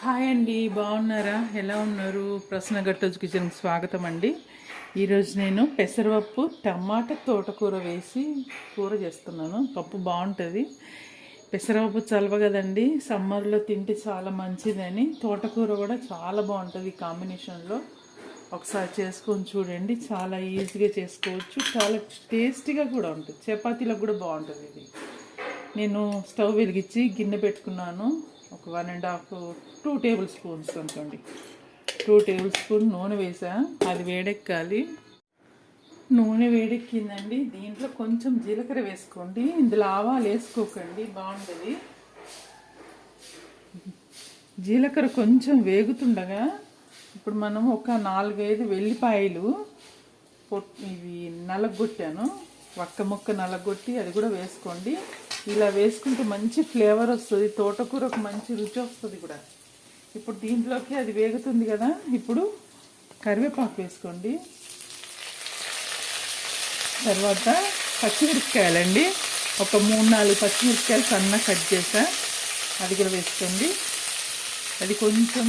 Hi అండి బాగున్నారా? ఎలా ఉన్నారు? ప్రశ్న గట్టోజు కిచెన్కి స్వాగతం అండి. ఈరోజు నేను పెసరపప్పు టమాటా తోటకూర వేసి కూర చేస్తున్నాను. పప్పు బాగుంటుంది. పెసరపప్పు చలవ కదండి సమ్మర్లో తింటే చాలా మంచిదని. తోటకూర కూడా చాలా బాగుంటుంది ఈ కాంబినేషన్లో. ఒకసారి చేసుకొని చూడండి. చాలా ఈజీగా చేసుకోవచ్చు. చాలా టేస్టీగా కూడా ఉంటుంది. చపాతీలకు కూడా బాగుంటుంది ఇది. నేను స్టవ్ వెలిగించి గిన్నె పెట్టుకున్నాను. ఒక one and half two tablespoons అనుకోండి. టూ టేబుల్ స్పూన్ నూనె వేసా అది వేడెక్కాలి. నూనె వేడెక్కిందండి. దీంట్లో కొంచెం జీలకర్ర వేసుకోండి. ఇందులో ఆవాలు వేసుకోకండి. బాగుంటుంది జీలకర్ర కొంచెం వేగుతుండగా ఇప్పుడు మనం ఒక నాలుగైదు వెల్లిపాయలు పొట్ ఇవి నలగొట్టాను. ఒక్క ముక్క నలగొట్టి అది కూడా వేసుకోండి. ఇలా వేసుకుంటే మంచి ఫ్లేవర్ వస్తుంది తోటకూరకు మంచి రుచి వస్తుంది కూడా. ఇప్పుడు దీంట్లోకి అది వేగుతుంది కదా ఇప్పుడు కరివేపాకు వేసుకోండి. తర్వాత పచ్చిమిరపకాయలండి. ఒక మూడు నాలుగు పచ్చిమిరపకాయలు సన్న కట్ చేసా అది కూడా వేసుకోండి. అది కొంచెం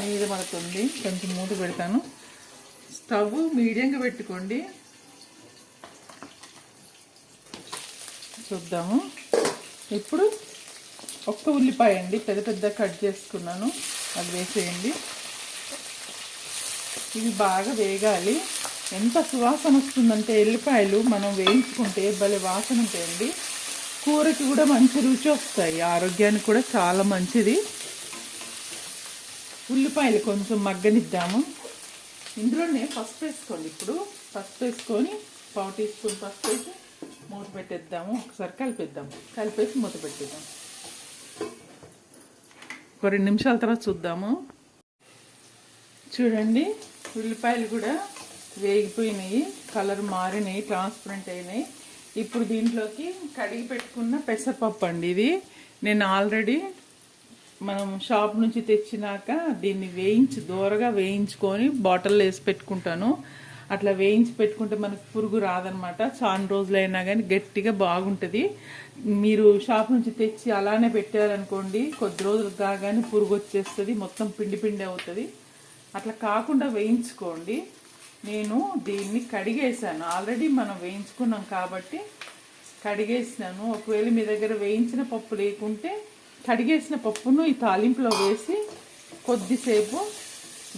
మీద పడుతుంది కొంచెం మూత పెడతాను. స్టవ్ మీడియంగా పెట్టుకోండి. చూద్దాము. ఇప్పుడు ఒక్క ఉల్లిపాయ అండి పెద్ద పెద్ద కట్ చేసుకున్నాను. అది వేసేయండి. ఇవి బాగా వేగాలి. ఎంత సువాసన వస్తుందంటే ఎల్లిపాయలు మనం వేయించుకుంటే భలే వాసన ఉంటాయండి. కూరకి కూడా మంచి రుచి వస్తాయి. ఆరోగ్యానికి కూడా చాలా మంచిది. ఉల్లిపాయలు కొంచెం మగ్గనిద్దాము. ఇందులోనే పసుపు వేసుకోండి. ఇప్పుడు పసుపు వేసుకొని పావు టీ స్పూన్ పసుపు వేసి మూత పెట్టేద్దాము. ఒకసారి కలిపేద్దాం. కలిపేసి మూత పెట్టేద్దాం. ఒక రెండు నిమిషాల తర్వాత చూద్దాము. చూడండి ఉల్లిపాయలు కూడా వేగిపోయినాయి. కలర్ మారినాయి ట్రాన్స్పరెంట్ అయినాయి. ఇప్పుడు దీంట్లోకి కడిగి పెట్టుకున్న పెసరపప్పు అండి ఇది. నేను ఆల్రెడీ మనం షాప్ నుంచి తెచ్చినాక దీన్ని వేయించి దూరగా వేయించుకొని బాటిల్లో వేసి పెట్టుకుంటాను. అట్లా వేయించి పెట్టుకుంటే మనకు పురుగు రాదనమాట. చాలా రోజులైనా కానీ గట్టిగా బాగుంటుంది. మీరు షాప్ నుంచి తెచ్చి అలానే పెట్టారనుకోండి కొద్ది రోజులు కాగానే పురుగు వచ్చేస్తుంది మొత్తం పిండి పిండి అవుతుంది. అట్లా కాకుండా వేయించుకోండి. నేను దీన్ని కడిగేసాను ఆల్రెడీ మనం వేయించుకున్నాం కాబట్టి కడిగేసినాను. ఒకవేళ మీ దగ్గర వేయించిన పప్పు లేకుంటే కడిగేసిన పప్పును ఈ తాలింపులో వేసి కొద్దిసేపు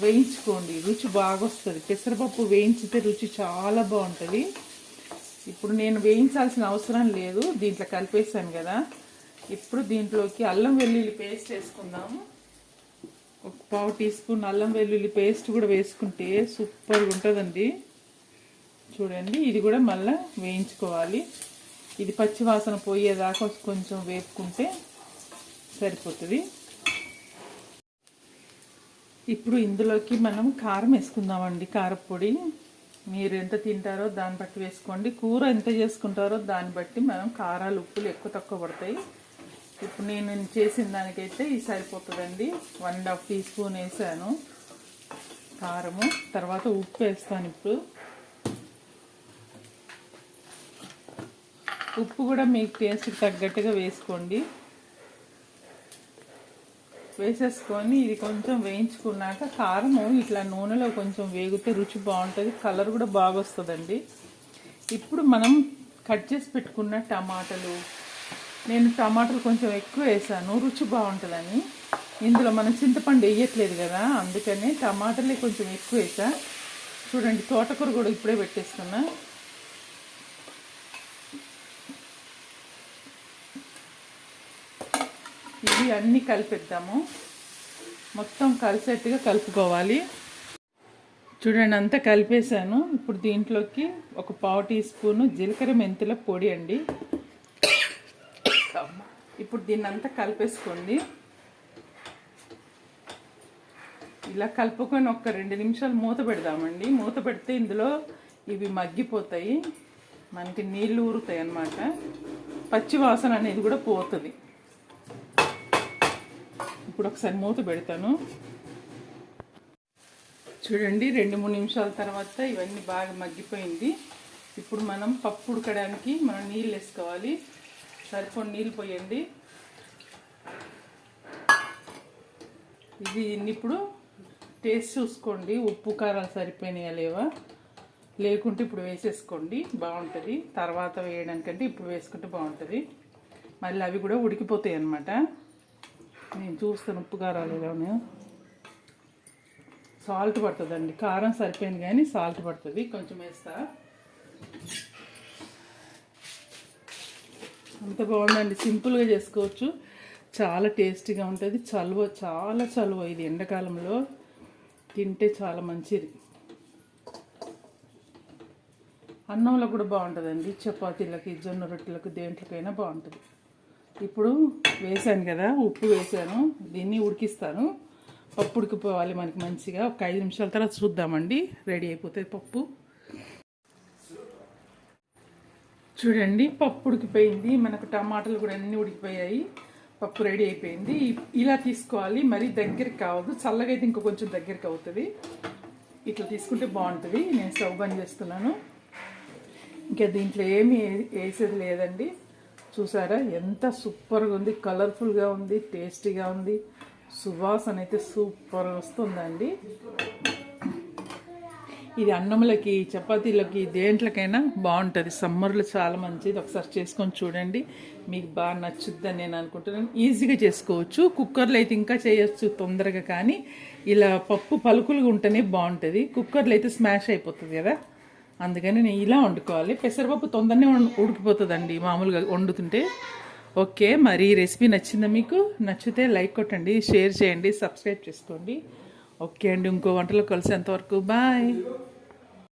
వేయించుకోండి. రుచి బాగా వస్తుంది పెసరపప్పు వేయించితే రుచి చాలా బాగుంటుంది. ఇప్పుడు నేను వేయించాల్సిన అవసరం లేదు. దీంట్లో కలిపేసాను కదా. ఇప్పుడు దీంట్లోకి అల్లం వెల్లుల్లి పేస్ట్ వేసుకుందాము ఒక పావు టీ స్పూన్ అల్లం వెల్లుల్లి పేస్ట్ కూడా వేసుకుంటే సూపర్గా ఉంటుందండి. చూడండి ఇది కూడా మళ్ళీ వేయించుకోవాలి. ఇది పచ్చివాసన పోయేదాకా కొంచెం వేపుకుంటే సరిపోతుంది. ఇప్పుడు ఇందులోకి మనం కారం వేసుకుందామండి కారపొడి. మీరు ఎంత తింటారో దాన్ని బట్టి వేసుకోండి. కూర ఎంత చేసుకుంటారో దాన్ని బట్టి మనం కారాలు ఉప్పులు ఎక్కువ తక్కువ పడతాయి. ఇప్పుడు నేను చేసిన దానికైతే ఇది సరిపోతుందండి. One and half teaspoon వేసాను కారము. తర్వాత ఉప్పు వేస్తాను ఇప్పుడు. ఉప్పు కూడా మీకు టేస్ట్కి తగ్గట్టుగా వేసుకోండి. వేసేసుకొని ఇది కొంచెం వేయించుకున్నాక కారం ఇట్లా నూనెలో కొంచెం వేగితే రుచి బాగుంటుంది కలర్ కూడా బాగా వస్తుందండి. ఇప్పుడు మనం కట్ చేసి పెట్టుకున్న టమాటాలు నేను టమాటాలు కొంచెం ఎక్కువ వేసాను రుచి బాగుంటుందని. ఇందులో మనం చింతపండు వేయట్లేదు కదా అందుకనే టమాటాలే కొంచెం ఎక్కువ వేసా. చూడండి తోటకూర కూడా ఇప్పుడే పెట్టేస్తున్నా. ఇవి అన్నీ కలిపేద్దాము. మొత్తం కలిసేట్టుగా కలుపుకోవాలి. చూడండి అంతా కలిపేసాను ఇప్పుడు దీంట్లోకి ఒక పావు టీ స్పూను జీలకర్ర మెంతుల పొడి అండి. ఇప్పుడు దీన్ని అంతా కలిపేసుకోండి. ఇలా కలుపుకొని ఒక రెండు నిమిషాలు మూత పెడదామండి. మూత పెడితే ఇందులో ఇవి మగ్గిపోతాయి. మనకి నీళ్ళు ఊరుతాయి అన్నమాట. పచ్చి వాసన అనేది కూడా పోతుంది. ఇప్పుడు ఒకసారి మూత పెడతాను. చూడండి రెండు మూడు నిమిషాల తర్వాత ఇవన్నీ బాగా మగ్గిపోయింది. ఇప్పుడు మనం పప్పు ఉడకడానికి మనం నీళ్ళు వేసుకోవాలి. సరిపోని నీళ్ళు పోయండి. ఇది ఇప్పుడు టేస్ట్ చూసుకోండి. ఉప్పు కారాలు సరిపోయినాయా లేవా? లేకుంటే ఇప్పుడు వేసేసుకోండి. బాగుంటుంది. తర్వాత వేయడానికంటే ఇప్పుడు వేసుకుంటే బాగుంటుంది. మళ్ళీ అవి కూడా ఉడికిపోతాయి అన్నమాట. నేను చూస్తాను ఉప్పు కారాలు ఎలా సాల్ట్ పడుతుందండి. కారం సరిపోయింది కానీ సాల్ట్ పడుతుంది. కొంచెం వేస్తా. అంత బాగుందండి. సింపుల్గా చేసుకోవచ్చు. చాలా టేస్టీగా ఉంటుంది. చలువ చాలా చలువ ఇది ఎండాకాలంలో. తింటే చాలా మంచిది. అన్నంలో కూడా బాగుంటుందండి. చపాతీలకి జొన్న రొట్టెలకు దేంట్లోకైనా బాగుంటుంది. ఇప్పుడు వేసాను కదా ఉప్పు వేసాను. దీన్ని ఉడికిస్తాను. పప్పు ఉడికిపోవాలి మనకి మంచిగా. ఒక ఐదు నిమిషాల తర్వాత చూద్దామండి. రెడీ అయిపోతుంది పప్పు. చూడండి పప్పు ఉడికిపోయింది. మనకు టమాటాలు కూడా అన్నీ ఉడికిపోయాయి. పప్పు రెడీ అయిపోయింది. ఇలా తీసుకోవాలి. మరీ దగ్గరికి కావద్దు. చల్లగా అయితే ఇంకో కొంచెం దగ్గరికి అవుతుంది. ఇట్లా తీసుకుంటే బాగుంటుంది. నేను స్టవ్ బంద్ చేస్తున్నాను. ఇంకా దీంట్లో ఏమీ వేసేది లేదండి. చూసారా? ఎంత సూపర్గా ఉంది. కలర్ఫుల్గా ఉంది టేస్టీగా ఉంది. సువాసన అయితే సూపర్ వస్తుందండి. ఇది అన్నములకి చపాతీలకి దేంట్లకైనా బాగుంటుంది. సమ్మర్లో చాలా మంచిది. ఒకసారి చేసుకొని చూడండి. మీకు బాగా నచ్చుద్దని నేను అనుకుంటున్నాను. ఈజీగా చేసుకోవచ్చు. కుక్కర్లో అయితే ఇంకా చేయొచ్చు తొందరగా కానీ ఇలా పప్పు పలుకులుగా ఉంటేనే బాగుంటుంది. కుక్కర్లో అయితే స్మాష్ అయిపోతుంది కదా? అందుకని నేను ఇలా వండుకోవాలి. పెసరపప్పు తొందరనే ఉడికిపోతుందండి మామూలుగా వండుతుంటే. ఓకే మరి రెసిపీ నచ్చిందా మీకు? నచ్చితే లైక్ కొట్టండి షేర్ చేయండి సబ్స్క్రైబ్ చేసుకోండి. ఓకే అండి ఇంకో వంటలో కలిసేంతవరకు. బాయ్.